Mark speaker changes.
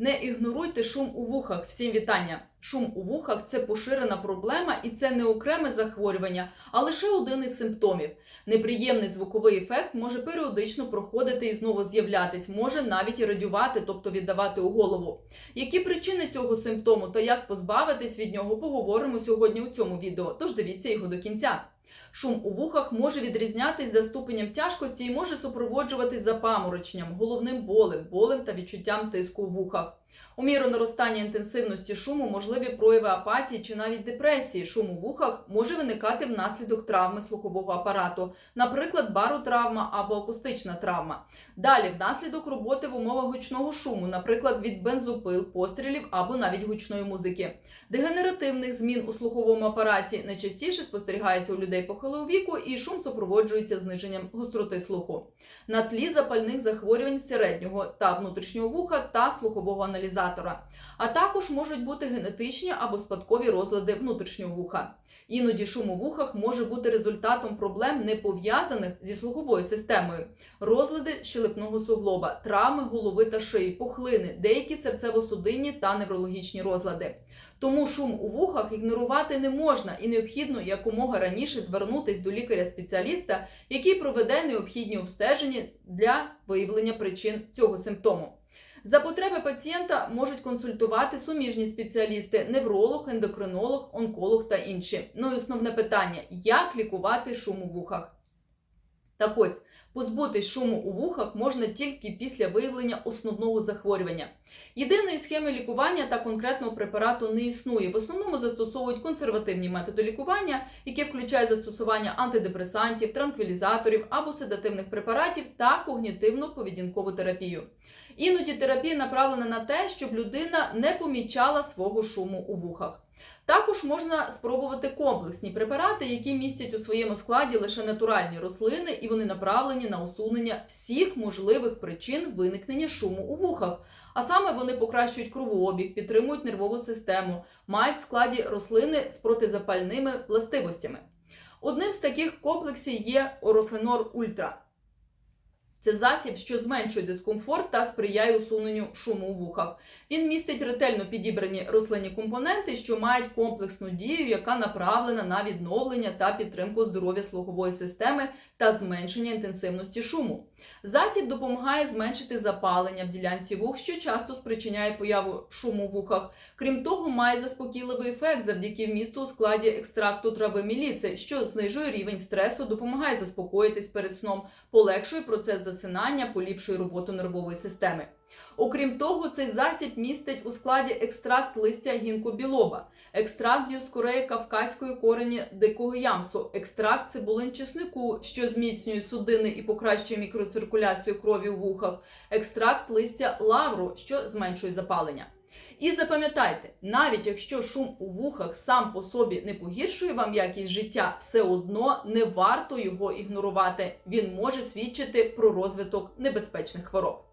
Speaker 1: Не ігноруйте шум у вухах. Всім вітання. Шум у вухах це поширена проблема і це не окреме захворювання, а лише один із симптомів. Неприємний звуковий ефект може періодично проходити і знову з'являтись, може навіть і радювати, тобто віддавати у голову. Які причини цього симптому та як позбавитись від нього, поговоримо сьогодні у цьому відео. Тож дивіться його до кінця. Шум у вухах може відрізнятись за ступенем тяжкості і може супроводжуватись запамороченням, головним болем, болем та відчуттям тиску у вухах. У міру наростання інтенсивності шуму можливі прояви апатії чи навіть депресії. Шум у вухах може виникати внаслідок травми слухового апарату, наприклад, баротравма або акустична травма. Далі внаслідок роботи в умовах гучного шуму, наприклад, від бензопил, пострілів або навіть гучної музики. Дегенеративних змін у слуховому апараті найчастіше спостерігається у людей похилого віку, і шум супроводжується зниженням гостроти слуху. На тлі запальних захворювань середнього та внутрішнього вуха та слухового аналізатора. А також можуть бути генетичні або спадкові розлади внутрішнього вуха. Іноді шум у вухах може бути результатом проблем, не пов'язаних зі слуховою системою, розлади щелепного суглоба, травми голови та шиї, пухлини, деякі серцево-судинні та неврологічні розлади. Тому шум у вухах ігнорувати не можна і необхідно якомога раніше звернутись до лікаря-спеціаліста, який проведе необхідні обстеження для виявлення причин цього симптому. За потреби пацієнта можуть консультувати суміжні спеціалісти, невролог, ендокринолог, онколог та інші. Ну і основне питання: як лікувати шум у вухах? Так ось, позбутись шуму у вухах можна тільки після виявлення основного захворювання. Єдиної схеми лікування та конкретного препарату не існує. В основному застосовують консервативні методи лікування, які включають застосування антидепресантів, транквілізаторів або седативних препаратів та когнітивно-поведінкову терапію. Іноді терапія направлена на те, щоб людина не помічала свого шуму у вухах. Також можна спробувати комплексні препарати, які містять у своєму складі лише натуральні рослини, і вони направлені на усунення всіх можливих причин виникнення шуму у вухах. А саме вони покращують кровообіг, підтримують нервову систему, мають в складі рослини з протизапальними властивостями. Одним з таких комплексів є Орофенор Ультра. Це засіб, що зменшує дискомфорт та сприяє усуненню шуму у вухах. Він містить ретельно підібрані рослинні компоненти, що мають комплексну дію, яка направлена на відновлення та підтримку здоров'я слухової системи та зменшення інтенсивності шуму. Засіб допомагає зменшити запалення в ділянці вух, що часто спричиняє появу шуму в вухах. Крім того, має заспокійливий ефект завдяки вмісту у складі екстракту трави міліси, що знижує рівень стресу, допомагає заспокоїтись перед сном, полегшує процес засинання, поліпшує роботу нервової системи. Окрім того, цей засіб містить у складі екстракт листя гінкобілоба, екстракт діоскореї кавказької корені дикого ямсу, екстракт цибулин чеснику, що зміцнює судини і покращує мікроциркуляцію крові у вухах, екстракт листя лавру, що зменшує запалення. І запам'ятайте, навіть якщо шум у вухах сам по собі не погіршує вам якість життя, все одно не варто його ігнорувати. Він може свідчити про розвиток небезпечних хвороб.